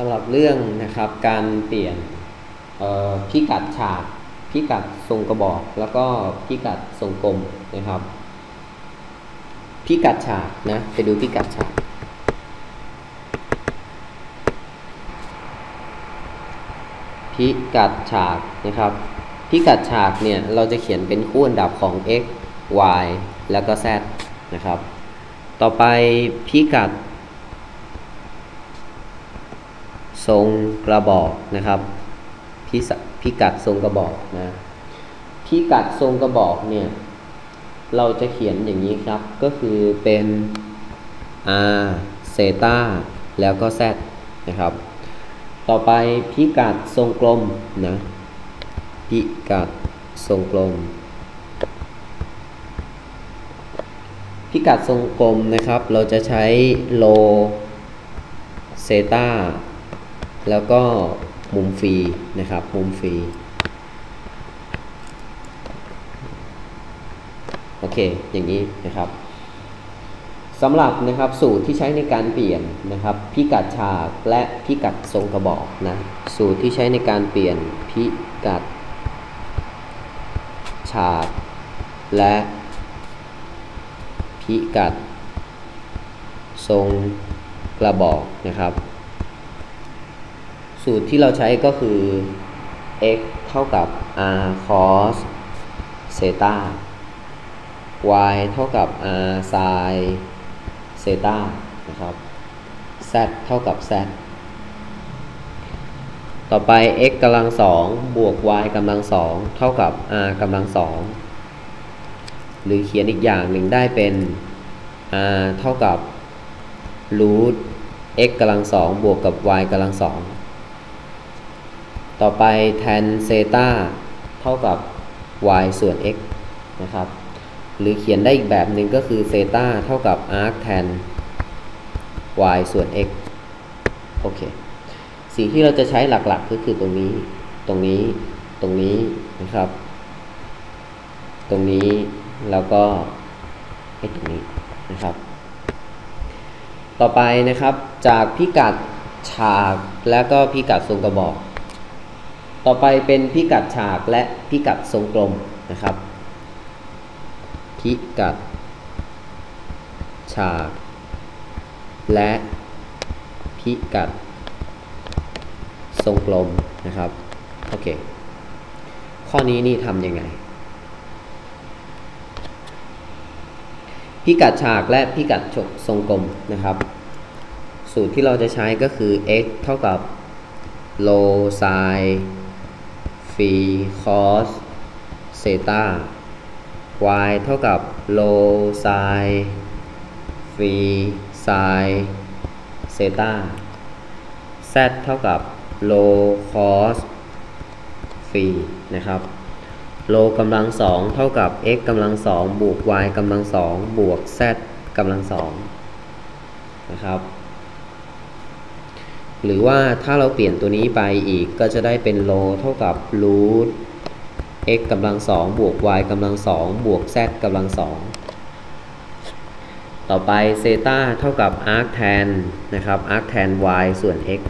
สำหรับเรื่องนะครับการเปลี่ยนพิกัดฉากพิกัดทรงกระบอก แล้วก็พิกัดทรงกลมนะครับ พิกัดฉากนะไปดูพิกัดฉากพิกัดฉากนะครับ พิกัดฉากเนี่ยเราจะเขียนเป็นคู่อันดับของ x y แล้วก็ z นะครับ ต่อไปพิกัด ทรงกระบอกนะครับพิพิกัดทรงกระบอกนะพิกัดทรงกระบอกเนี่ย เราจะเขียนอย่างนี้ครับ ก็คือเป็น r เซตาแล้วก็ z นะครับ ต่อไปพิกัดทรงกลมนะพิกัดทรงกลม พิกัดทรงกลมนะครับ เราจะใช้โลเซตา แล้วก็มุมฟรีนะครับ มุมฟรี โอเค อย่างนี้นะครับสำหรับนะครับสูตรที่ใช้ในการเปลี่ยนนะครับ พิกัดฉากและพิกัดทรงกระบอกนะสูตรที่ใช้ในการเปลี่ยนพิกัด ฉากและพิกัด ทรงกระบอกนะครับ สูตรที่เราใช้ก็คือ x เท่ากับ r cos เซตา y เท่ากับ r sin เซตานะครับ z เท่ากับ z ต่อไป x กำลังสองบวก y กำลังสองเท่ากับ r กำลังสองหรือเขียนอีกอย่างหนึ่งได้เป็น r เท่ากับ root x กำลังสองบวกกับ y กำลังสอง ต่อไป tan เซตาเท่ากับ y ส่วน x นะครับ หรือเขียนได้อีกแบบหนึ่งก็คือเซตาเท่ากับ arc tan y ส่วน x โอเค สิ่งที่เราจะใช้หลักๆก็คือตรงนี้ ตรงนี้ ตรงนี้นะครับ ตรงนี้ แล้วก็ไอ้ตรงนี้นะครับ ต่อไปนะครับ จากพิกัดฉากแล้วก็พิกัดทรงกระบอก ต่อไปเป็นพิกัดฉากและพิกัดทรงกลมนะครับ พิกัดฉาก และพิกัดทรงกลมนะครับโอเคข้อนี้นี่ทำยังไง พิกัดฉากและพิกัดทรงกลมนะครับ สูตรที่เราจะใช้ก็คือ x เท่ากับ low sin ฟีคอสเซตา y เท่ากับโลไซฟีไซเซตา z เท่ากับโลคอสฟีนะครับโลกำลังสองเท่ากับ x กำลังสองบวก y กำลังสองบวก z กำลังสองนะครับ หรือว่าถ้าเราเปลี่ยนตัวนี้ไปอีกก็จะได้เป็นโลเท่ากับรูท x กำลังสองบวก y กำลังสองบวก z กำลังสองต่อไปเซตาเท่ากับ arc tan นะครับ arc tan y ส่วน x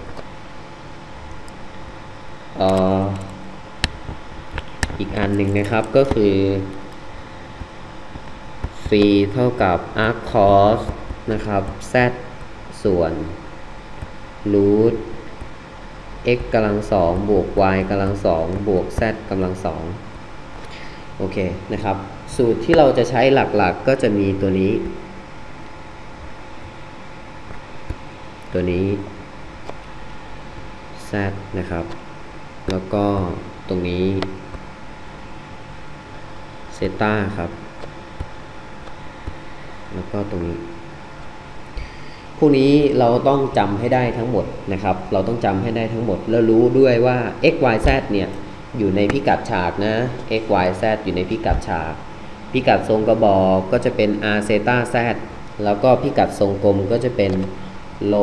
ออีกอันหนึ่งนะครับก็คือฟรีเท่ากับ arc cos นะครับ z ส่วน รูท x กำลังสองบวก y กำลังสองบวก z กำลังสองโอเคนะครับ สูตรที่เราจะใช้หลักๆกก็จะมีตัวนี้ ตัวนี้ z นะครับ แล้วก็ตรงนี้เซต้าครับ แล้วก็ตรงนี้ พวกนี้เราต้องจำให้ได้ทั้งหมดนะครับ เราต้องจำให้ได้ทั้งหมด แล้วรู้ด้วยว่า x y z เนี่ยอยู่ในพิกัดฉากนะ x y z อยู่ในพิกัดฉาก พิกัดทรงกระบอกก็จะเป็น r เซตา z แล้วก็พิกัดทรงกลมก็จะเป็นโล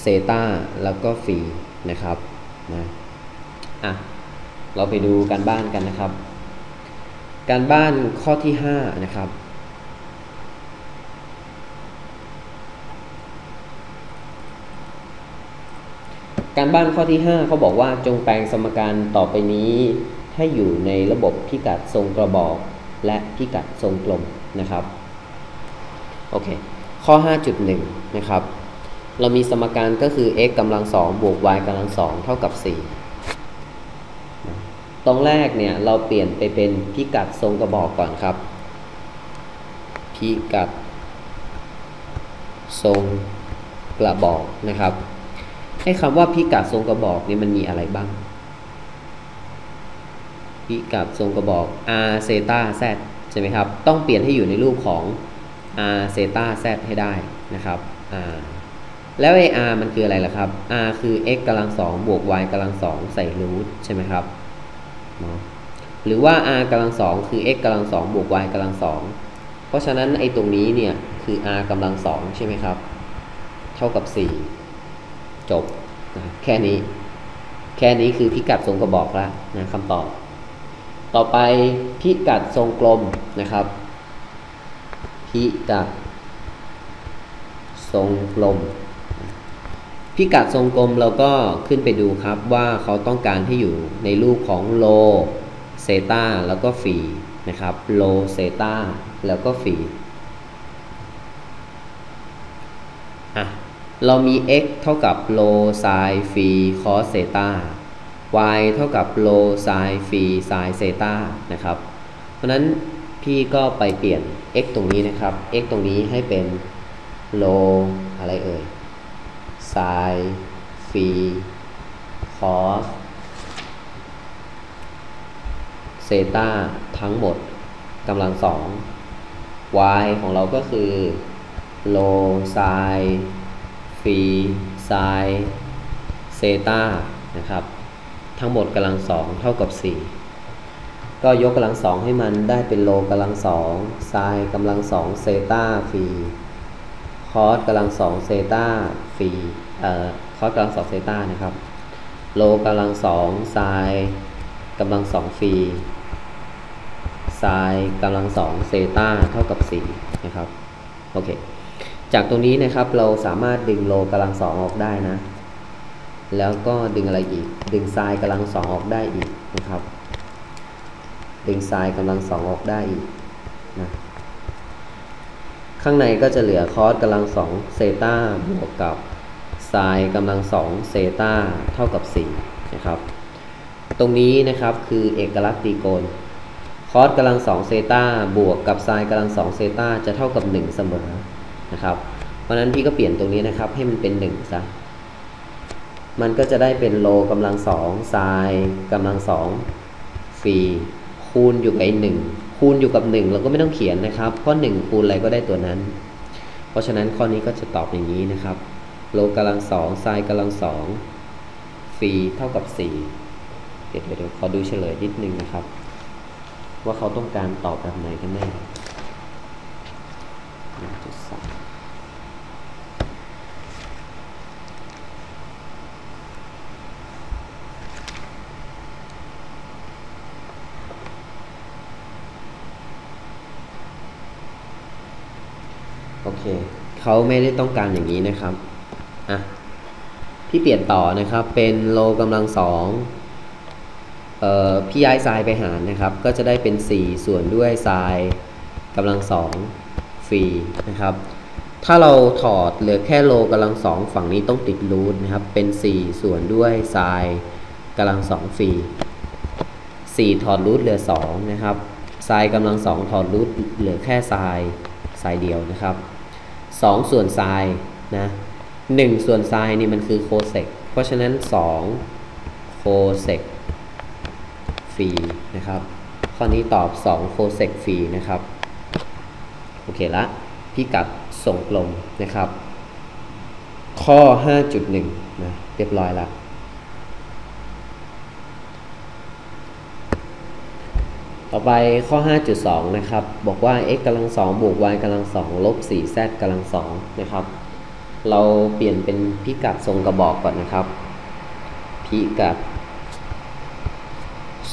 เซตาแล้วก็ฟีนะครับนะอะเราไปดูการบ้านกันนะครับ การบ้านข้อที่ 5 นะครับ การบ้านข้อที่ 5เขาบอกว่าจงแปลงสมการต่อไปนี้ ให้อยู่ในระบบพิกัดทรงกระบอก และพิกัดทรงกลมนะครับโอเคข้อ 5.1 นะครับ เรามีสมการก็คือ x กำลังสองบวก y กำลังสองเท่ากับ 4 ตรงแรกเนี่ยเราเปลี่ยนไปเป็นพิกัดทรงกระบอกก่อนครับ พิกัดทรงกระบอกนะครับ ให้คำว่าพิกัดทรงกระบอกนี่มันมีอะไรบ้าง พิกัดทรงกระบอก r เซต้า z ใช่ไหมครับ ต้องเปลี่ยนให้อยู่ในรูปของ r เซต้า z ให้ได้นะครับ r แล้วไอ้ r มันคืออะไรล่ะครับ r คือ x กำลังสองบวก y กำลังสองใส่รูทใช่ไหมครับเนาะหรือว่า r กำลังสองคือ x กำลังสองบวก y กำลังสองเพราะฉะนั้นไอ้ตรงนี้เนี่ยคือ r กำลังสองใช่ไหมครับ เท่ากับ 4 จบนะแค่นี้ แค่นี้คือพิกัดทรงกระบอกแล้วนะคำตอบ ต่อไปพิกัดทรงกลมนะครับ พิกัดทรงกลม พิกัดทรงกลมเราก็ขึ้นไปดูครับว่าเขาต้องการให้อยู่ในรูปของโลเซตาแล้วก็ฟีนะครับโลเซตาแล้วก็ฟีอะ เรามี x เท่ากับโลไซฟีคอสเซตา y เท่ากับโลไซฟีไซเซตานะครับ เพราะนั้นพี่ก็ไปเปลี่ยน x ตรงนี้นะครับ x ตรงนี้ให้เป็นโลอะไรเอ่ยไซฟีคอสเซตาทั้งหมดกำลังสอง y ของเราก็คือโลไซ ฟีไซเซตานะครับ ทั้งหมดกำลังสองเท่ากับ 4 ก็ยกกำลังสองให้มันได้เป็นโลกำลังสองไซกำลังสองเซตาฟีคอสกำลังสองเซตาฟีเอ่อคอสกำลังสองเซตานะครับ โลกำลังสองไซกำลังสองฟีไซกำลังสองเซตาเท่ากับ 4 นะครับ โอเค จากตรงนี้นะครับเราสามารถดึงโลกำลังสองออกได้นะ แล้วก็ดึงอะไรอีก ดึงไซกำลังสองออกได้อีกนะครับ ดึงไซกำลังสองออกได้อีกนะข้างในก็จะเหลือคอสกำลังสองเซตาบวกกับไซกำลังสองเซตาเท่ากับ4นะครับตรงนี้นะครับคือเอกลักษณ์ตรีโกณคอสกำลังสองเซตาบวกกับไซกำลังสองเซตาจะเท่ากับ 1 เสมอ นะครับ เพราะฉะนั้นพี่ก็เปลี่ยนตรงนี้นะครับ ให้มันเป็น1ซะมันก็จะได้เป็นโลกำลังสองไซกำลังสองฟรีคูณอยู่กับหนึ่งคูณอยู่กับ 1 เราก็ไม่ต้องเขียนนะครับ เพราะ 1 คูณอะไรก็ได้ตัวนั้น เพราะฉะนั้นข้อนี้ก็จะตอบอย่างนี้นะครับ โลกำลังสองไซกำลังสองฟรีเท่ากับ4เดี๋ยวเดี๋ยวขอดูเฉลยนิดนึงนะครับ ว่าเขาต้องการตอบแบบไหนกันแน่หนึ่งจุดสามโอเค เขาไม่ได้ต้องการอย่างนี้นะครับอะพี่เปลี่ยนต่อนะครับ เป็นโลกำลังสองเอ่อพี่ย้ายทรายไปหารนะครับ ก็จะได้เป็น 4 ส่วนด้วยทรายกำลังสองฟรีนะครับ ถ้าเราถอดเหลือแค่โลกำลังสองฝั่งนี้ต้องติดรูทนะครับ เป็น 4 ส่วนด้วยทรายกำลังสองฟรี4 ถอดรูทเหลือ 2 นะครับทรายกำลังสองถอดรูทเหลือแค่ทรายทรายเดียวนะครับ สองส่วนทรายนะหนึ่งส่วนทรายนี่มันคือโคเซกเพราะฉะนั้นสองโคเซกฟรีนะครับ ข้อนี้ตอบสองโคเซกฟรีนะครับ โอเคละพิกัดส่งกลมนะครับ ข้อ 5.1นะเรียบร้อยละ ต่อไปข้อ 5.2 นะครับ บอกว่า x กำลัง2บวก y กำลัง2ลบ 4z กำลัง2นะครับ เราเปลี่ยนเป็นพิกัดทรงกระบอกก่อนนะครับ พิกัด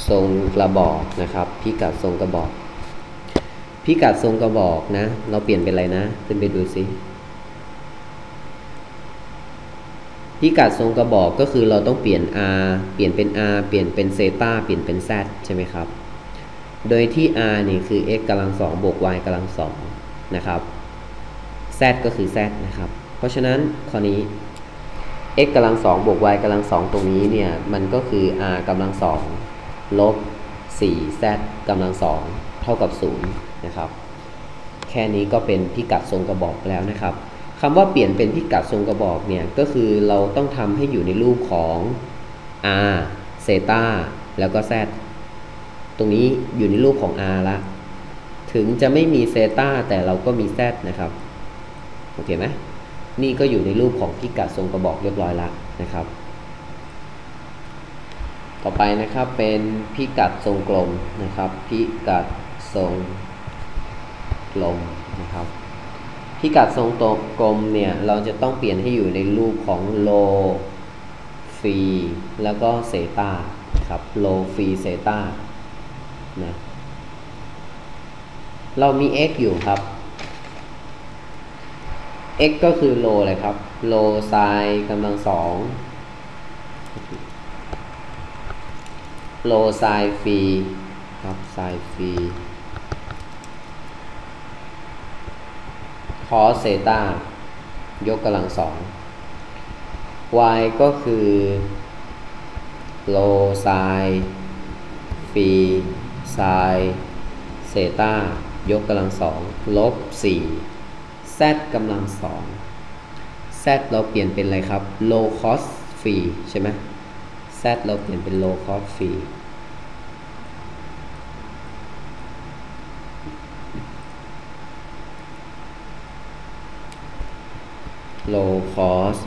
ทรงกระบอกนะครับ พิกัดทรงกระบอก พิกัดทรงกระบอกนะ เราเปลี่ยนเป็นอะไรนะขึ้นไปดูซิพพิกัดทรงกระบอกก็คือเราต้องเปลี่ยน r เปลี่ยนเป็น r เปลี่ยนเป็นเซตาเปลี่ยนเป็น z ใช่ไหมครับ โดยที่ r นี่คือ x กำลังสองบวก y กำลังสองนะครับ z ก็คือ z นะครับ เพราะฉะนั้นข้อนี้ x กำลังสองบวก y กำลังสองตรงนี้เนี่ย มันก็คือ r กำลังสองลบ 4z กำลังสองเท่ากับ 0 นะครับ แค่นี้ก็เป็นพิกัดทรงกระบอกแล้วนะครับคำว่าเปลี่ยนเป็นพิกัดทรงกระบอกเนี่ย ก็คือเราต้องทำให้อยู่ในรูปของ r เซตาแล้วก็ z ตรงนี้อยู่ในรูปของ r ละ ถึงจะไม่มีเซตาแต่เราก็มี z นะครับ โอเคไหมนี่ก็อยู่ในรูปของพิกัดทรงกระบอกเรียบร้อยละนะครับ ต่อไปนะครับเป็นพิกัดทรงกลมนะครับ พิกัดทรงกลมนะครับ พิกัดทรงตกกลมเนี่ยเราจะต้องเปลี่ยนให้อยู่ในรูปของโลฟีแล้วก็เซตาครับโลฟีเซตา นะเรามี x อยู่ครับ x ก็คือโลเลยครับ โลไซน์กำลังสองโลไซน์ฟีครับไซน์ฟีคอสเซตายกกำลังสอง y ก็คือโลไซน์ฟี ไซน์เซตายกกำลังสองลบสี่ z กำลังสอง z เราเปลี่ยนเป็นอะไรครับ low cost free ใช่ไหม z เราเปลี่ยนเป็น low cost free low cost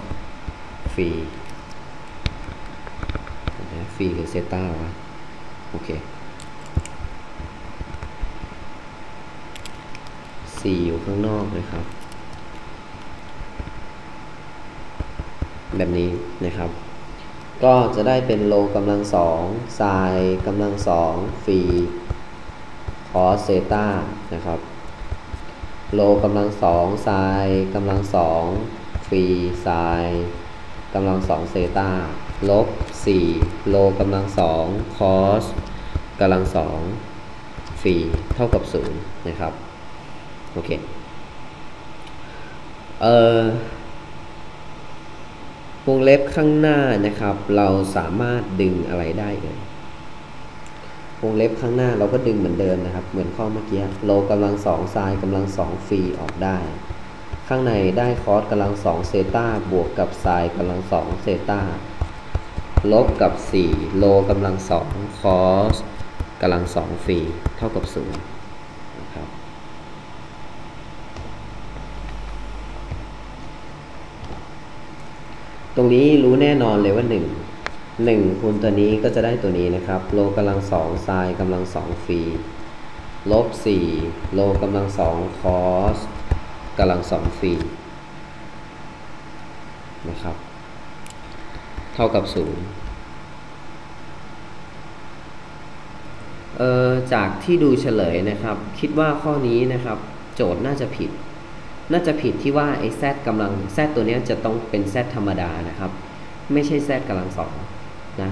free ฟรีหรือเซต้าวะ โอเค 4อยู่ข้างนอกนะครับ แบบนี้นะครับ ก็จะได้เป็นโลกำลังสองไซกำลังสองฟีคอสเซตานะครับ โลกำลังสองไซกำลังสองฟีไซกำลังสองเซตาลบ4โลกำลังสองคอสกำลังสองฟีเท่ากับ0นะครับ โอเคเอ่อวงเล็บข้างหน้านะครับ เราสามารถดึงอะไรได้เลยวงเล็บข้างหน้าเราก็ดึงเหมือนเดิมนะครับ เหมือนข้อเมื่อกี้โลกำลังสองไซน์กำลังสองฟรีออกได้ ข้างในได้คอสกำลังสองเซตาบวกกับไซน์กำลังสองเซตาลบกับ 4 โลกำลังสองคอสกำลังสองฟรีเท่ากับ 0นะครับ ตรงนี้รู้แน่นอนเลยว่า 1 1คูณตัวนี้ก็จะได้ตัวนี้นะครับ โลกำลังสองไซน์กำลังสองฟีลบ4โลกำลังสองคอสกำลังสองฟีนะครับ เท่ากับ0เอ่อจากที่ดูเฉลยนะครับ คิดว่าข้อนี้นะครับ โจทย์น่าจะผิด น่าจะผิดที่ว่าไอ้ z กำลัง z ตัวนี้จะต้องเป็น z ธรรมดานะครับ ไม่ใช่ z กำลังสองนะ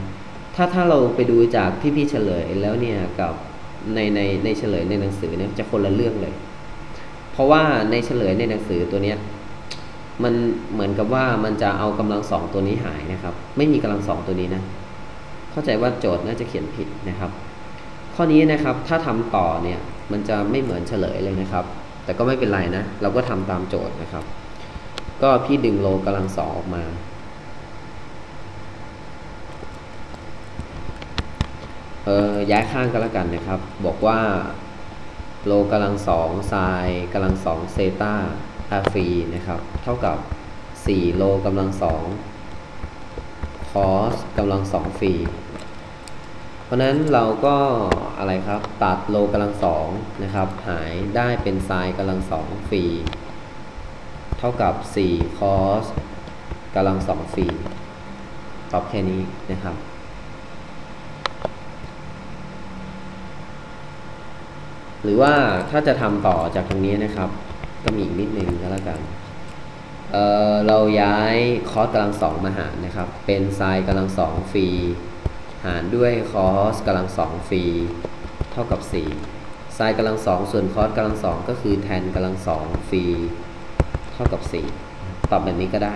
ถ้าถ้าเราไปดูจากที่พี่เฉลยแล้วเนี่ยกับในในในเฉลยในหนังสือเนี่ยจะคนละเรื่องเลย เพราะว่าในเฉลยในหนังสือตัวเนี้ยมันเหมือนกับว่ามันจะเอากำลังสองตัวนี้หายนะครับ ไม่มีกำลังสองตัวนี้นะ เข้าใจว่าโจทย์น่าจะเขียนผิดนะครับ ข้อนี้นะครับถ้าทำต่อเนี่ยมันจะไม่เหมือนเฉลยเลยนะครับ แต่ก็ไม่เป็นไรนะ เราก็ทำตามโจทย์นะครับ ก็พี่ดึงโลกำลังสองออกมา เออย้ายข้างก็แล้วกันนะครับ บอกว่าโลกำลังสองไซน์กำลังสองเซตาอาฟีนะครับ เท่ากับ 4 โลกำลังสองคอสกำลังสองฟี เพราะนั้นเราก็อะไรครับ ตัดโลกำลังสองนะครับ หายได้เป็นไซน์กำลังสองฟรีเท่ากับ4คอสกำลังสองฟรีตอบแค่นี้นะครับหรือว่าถ้าจะทำต่อจากตรงนี้นะครับ ก็มีอีกนิดนึงก็แล้วกันเออเราย้ายคอสกำลังสองมาหารนะครับ เป็นไซน์กำลังสองฟรี หารด้วยคอสกำลังสองฟรีเท่ากับ4ไซน์กำลังสองส่วนคอสกำลังสองก็คือแทนกำลังสองฟรีเท่ากับ 4 ตอบแบบนี้ก็ได้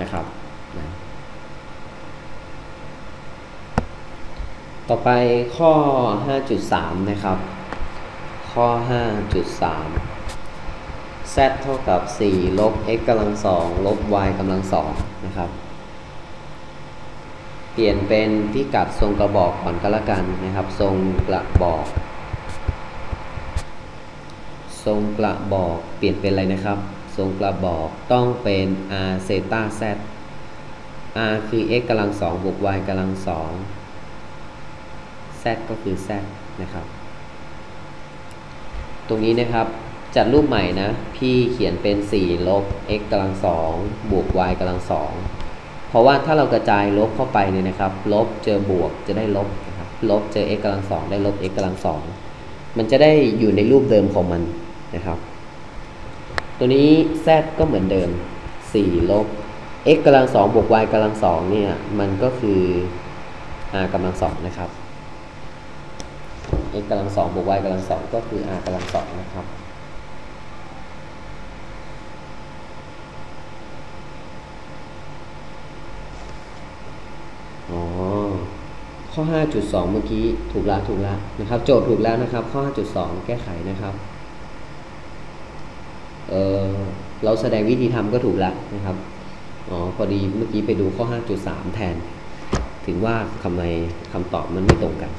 นะครับนะต่อไปข้อ 5.3 นะครับ ข้อ 5.3 z เท่ากับ 4 ลบ x กำลัง2ลบ y กำลัง2นะครับ เปลี่ยนเป็นพิกัดทรงกระบอกก่อนก็แล้วกันนะครับ ทรงกระบอก ทรงกระบอกเปลี่ยนเป็นอะไรนะครับ ทรงกระบอกต้องเป็น r เซต้า z r คือ x กำลัง2บวก y กำลัง2 z ก็คือ z นะครับ ตรงนี้นะครับจัดรูปใหม่นะ พี่เขียนเป็น 4 ลบ x กำลัง2บวก y กำลัง2เพ ราะว่าถ้าเรากระจายลบเข้าไปเนี่ยนะครับ ลบเจอบวกจะได้ลบนะครับลบเจอ x กำลัง2ได้ลบ x กำลัง2มันจะได้อยู่ในรูปเดิมของมันนะครับ ตัวนี้ z ก็เหมือนเดิม 4 ลบ x กำลัง2บวก y กำลัง2เนี่ย มันก็คือ r กำลัง2นะครับ x กำลังสองบวก y กำลังสองก็คือ r กำลังสองนะครับ อ๋อ ข้อ 5.2 เมื่อกี้ถูกแล้วถูกแล้วนะครับ โจทย์ถูกแล้วนะครับ ข้อ 5.2 แก้ไขนะครับเออเราแสดงวิธีทำก็ถูกแล้วนะครับอ๋อพอดีเมื่อกี้ไปดูข้อ 5.3 แทน ถึงว่าทำไมคำตอบมันไม่ตรงกัน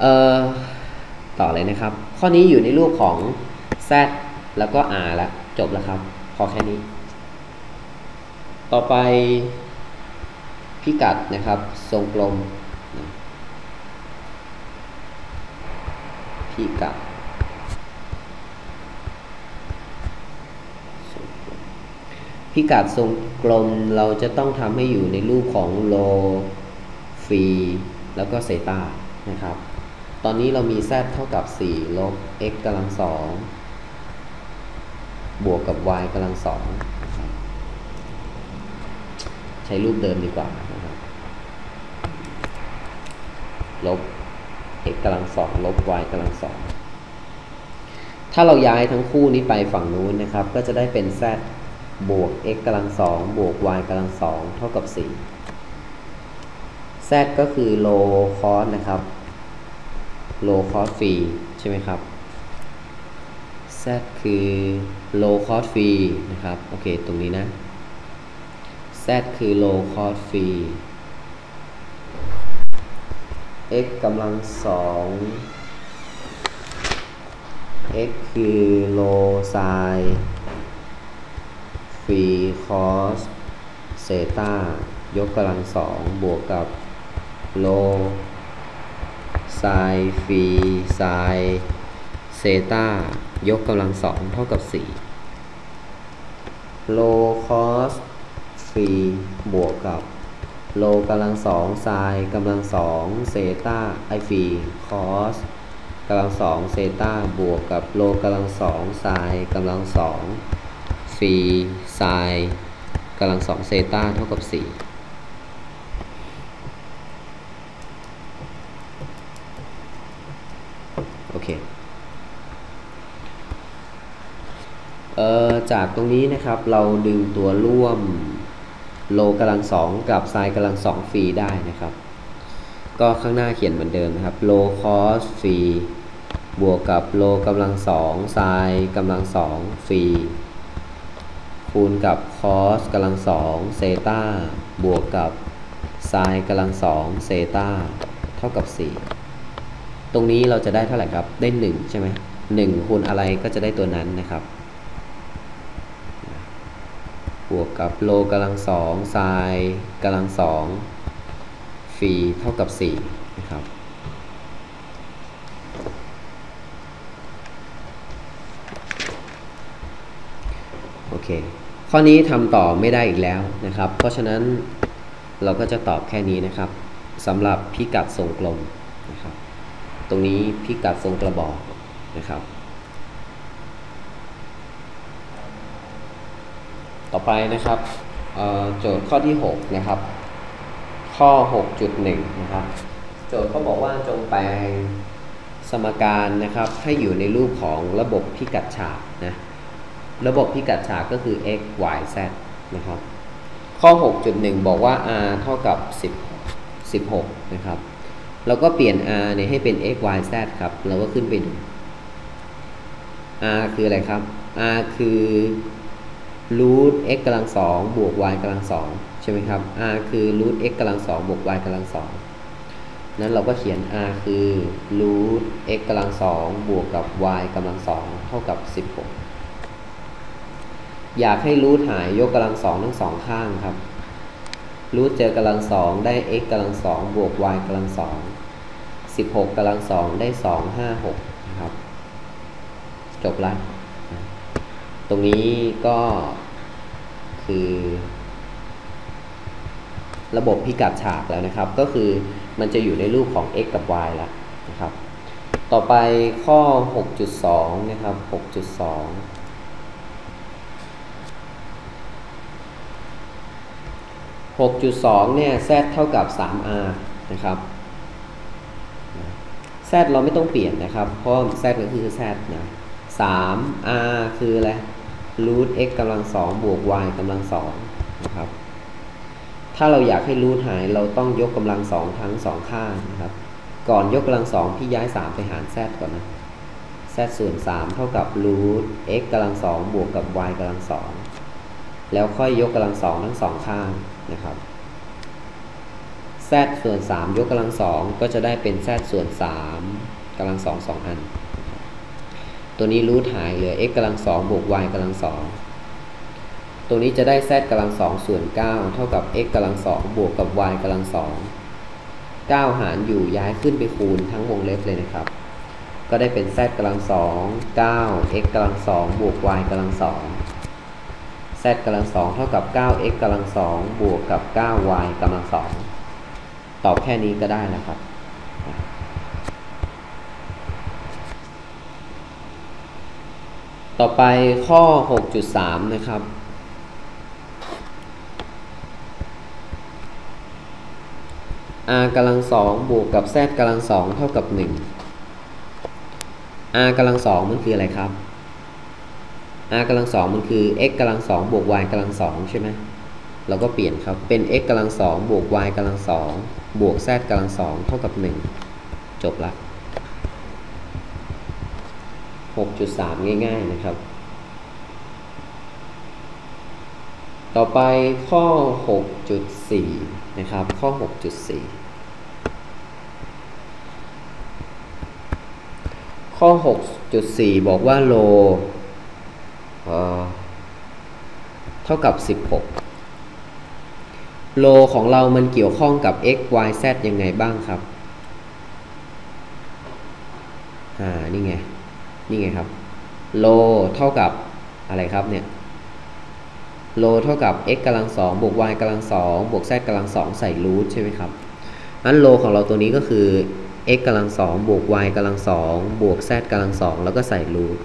เอ่อต่อเลยนะครับ ข้อนี้อยู่ในรูปของ z แล้วก็ r แล้วจบแล้วครับ พอแค่นี้ ต่อไป พิกัดนะครับ ทรงกลม พิกัดพิกัดทรงกลมเราจะต้องทำให้อยู่ในรูปของโลฟีแล้วก็เซตานะครับ ตอนนี้เรามี z เท่ากับ 4 ลบ x กำลัง2บวกกับ y กำลัง2นะครับใช้รูปเดิมดีกว่านะครับ ลบ x กำลัง2ลบ y กำลัง2ถ้าเราย้ายทั้งคู่นี้ไปฝั่งนู้นนะครับ ก็จะได้เป็น z บวก x กำลัง2บวก y กำลัง2เท่ากับ 4 z ก็คือ low cost นะครับ low cost fee ใช่ไหมครับ z คือ low cost fee นะครับ โอเค ตรงนี้นะ z คือ low cost fee x กำลังสอง x คือ low sin free cos เซตายกกำลังสองบวกกับ low sin ฟรี sin เซตายกกำลังสองเท่ากับ4 low cos ฟรีบวกกับ low กำลังสอง sin กำลังสองเซตาไอฟรี cos กำลังสองเซตาบวกกับ low กำลังสอง sin กำลังสองฟรี sin กำลังสองเซตาเท่ากับ4โอเคเอ่อจากตรงนี้นะครับเราดึงตัวร่วม โลกำลังสองกับไซน์กำลังสองฟรีได้นะครับ ก็ข้างหน้าเขียนเหมือนเดิมนะครับโลคอสฟรีบวกกับโลกำลังสองไซน์กำลังสองฟรีคูณกับคอสกำลังสองเซตาบวกกับไซน์กำลังสองเซตาเท่ากับ 4 ตรงนี้เราจะได้เท่าไหร่ครับ ได้ 1 ใช่ไหม1คูณอะไรก็จะได้ตัวนั้นนะครับ บวกกับโลกำลังสองไซน์กำลังสองฟีเท่ากับ4นะครับโอเค ข้อนี้ทำต่อไม่ได้อีกแล้วนะครับ เพราะฉะนั้นเราก็จะตอบแค่นี้นะครับสำหรับพิกัดทรงกลมนะครับ ตรงนี้พิกัดทรงกระบอกนะครับ ต่อไปนะครับโจทย์ข้อที่ 6 นะครับ ข้อ 6.1 นะครับ โจทย์เขาบอกว่าจงแปลงสมการนะครับให้อยู่ในรูปของระบบพิกัดฉากนะระบบพิกัดฉากก็คือ x y z นะครับ ข้อ 6.1 บอกว่า r เท่ากับ 10 16 นะครับเราก็เปลี่ยน r เนี่ยให้เป็น x y z ครับ เราก็ขึ้นไปดู r คืออะไรครับ r คือ รูท x กำลังสองบวก y กำลังสองใช่ไหมครับ r คือรูท x กำลังสองบวก y กำลังสองนั้นเราก็เขียน r คือรูท x กำลังสองบวกกับ y กำลังสองเท่ากับ 16 อยากให้รูทหายยกกำลังสองทั้งสองข้างครับรูทเจอกำลังสองได้ x กำลังสองบวก y กำลังสอง16กำลังสองได้ 2 5 6นะครับ จบและ ตรงนี้ก็คือ ระบบพิกัดฉากแล้วนะครับ ก็คือมันจะอยู่ในรูปของ x กับ y แล้วนะครับ ต่อไปข้อ 6.2 นะครับ 6.2 6.2 เนี่ย z เท่ากับ 3r นะครับ z เราไม่ต้องเปลี่ยนนะครับ เพราะ z ก็คือ z นะ 3r คืออะไร รูท x กำลังสองบวก y กำลังสองนะครับ ถ้าเราอยากให้รูทหายเราต้องยกกำลังสองทั้งสองข้างนะครับ ก่อนยกกำลังสองพี่ย้าย 3 ไปหาร z ก่อนนะ z ส่วน 3 เท่ากับรูท x กำลังสองบวกกับ y กำลังสองแล้วค่อยยกกำลังสองทั้งสองข้างนะครับ z ส่วน 3 ยกกำลังสองก็จะได้เป็น z ส่วน3กำลังสองสองอัน ตัวนี้รูทหายเหลือ x กำลังสองบวก y กำลังสองตัวนี้จะได้ z กำลังสองส่วน9เท่ากับ x กำลังสองบวกกับ y กำลังสอง9หารอยู่ย้ายขึ้นไปคูณทั้งวงเล็บเลยนะครับ ก็ได้เป็น z กำลังสอง9 x กำลังสองบวก y กำลังสอง z กำลังสองเท่ากับ 9x กำลังสองบวกกับ 9y กำลังสองตอบแค่นี้ก็ได้แล้วครับ ต่อไปข้อ 6.3 นะครับ r กำลังสองบวกกับ z กำลังสองเท่ากับ 1 r กำลังสองมันคืออะไรครับ r กำลังสองมันคือ x กำลังสองบวก y กำลังสองใช่ไหมเราก็เปลี่ยนครับ เป็น x กำลังสองบวก y กำลังสองบวก z กำลังสองเท่ากับ 1 จบละ 6.3 ง่าย ๆนะครับ ต่อไปข้อ 6.4 นะครับ ข้อ 6.4 ข้อ 6.4 บอกว่าโลเท่ากับ 16 โลของเรามันเกี่ยวข้องกับ x y z ยังไงบ้างครับ อ่า นี่ไง นี่ไงครับโลเท่ากับอะไรครับเนี่ยโลเท่ากับ x กำลังสองบวก y กำลังสองบวก z กำลังสองใส่รูทใช่ไหมครับอันโลของเราตัวนี้ก็คือ x กำลังสองบวก y กำลังสองบวก z กำลังสองแล้วก็ใส่รูท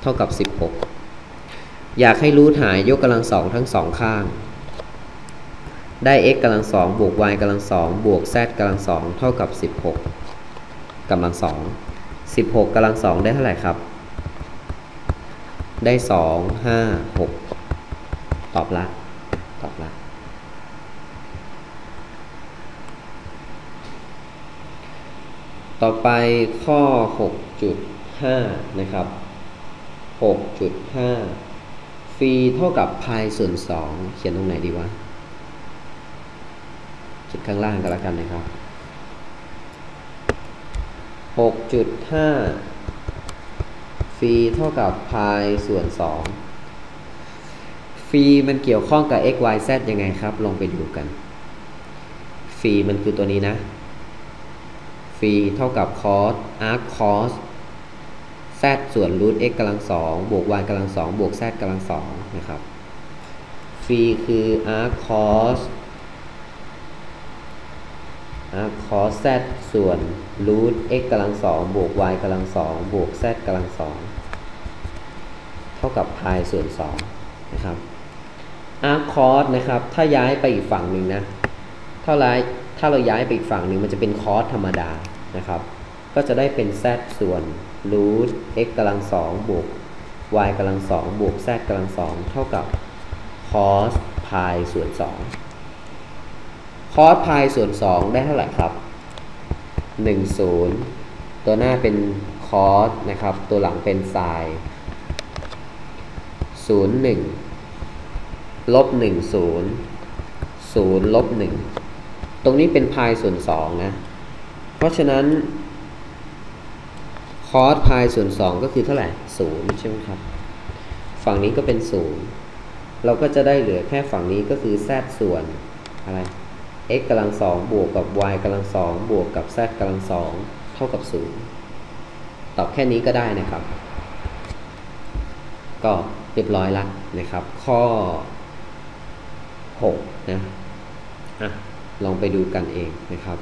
เท่ากับ 16 อยากให้รูทหายยกกำลังสองทั้งสองข้าง ได้ x กำลังสองบวก y กำลังสองบวก z กำลังสองเท่ากับ 16กำลังสอง 16กำลังสองได้เท่าไหร่ครับ ได้ 2 5 6 ตอบละ ตอบละ ต่อไปข้อ 6.5 นะครับ 6.5ฟีเท่ากับพายส่วน 2 เขียนตรงไหนดีวะเขียนข้างล่างก็แล้วกันนะครับ 6.5 ฟีเท่ากับพายส่วน 2 ฟีมันเกี่ยวข้องกับ x y z ยังไงครับ ลองไปดูกัน ฟีมันคือตัวนี้นะ ฟีเท่ากับ cos arc cos z ส่วนรูท x กำลังสองบวก y กำลังสองบวก z กำลังสองนะครับ ฟีคือ arc cos arc cos z ส่วนรูท x กำลังสองบวก y กำลังสองบวก z กำลังสองเท่ากับพายส่วนสองนะครับ arc cos นะครับ ถ้าย้ายไปอีกฝั่งหนึ่งนะถ้าย้ายถ้าเราย้ายไปอีกฝั่งหนึ่งมันจะเป็น cos ธรรมดานะครับ ก็จะได้เป็น z ส่วน root x กำลังสองบวก y กำลังสองบวก z กำลังสองเท่ากับ cos pi ส่วน2 cos pi ส่วน 2 ได้เท่าไหร่ครับ 1 0 ตัวหน้าเป็น cos นะครับ ตัวหลังเป็น sin 0 1ลบ1 0 0ลบ1ตรงนี้เป็น pi ส่วน 2 นะ เพราะฉะนั้น cos pi ส่วน 2 ก็คือเท่าไหร่0ใช่ไหมครับ ฝั่งนี้ก็เป็น 0 เราก็จะได้เหลือแค่ฝั่งนี้ก็คือ z ส่วนอะไร x กำลังสองบวกกับ y กำลังสองบวกกับ z กำลังสองเท่ากับ0ตอบแค่นี้ก็ได้นะครับ ก็เรียบร้อยละนะครับ ข้อ6นะอะลองไปดูกันเองนะครับ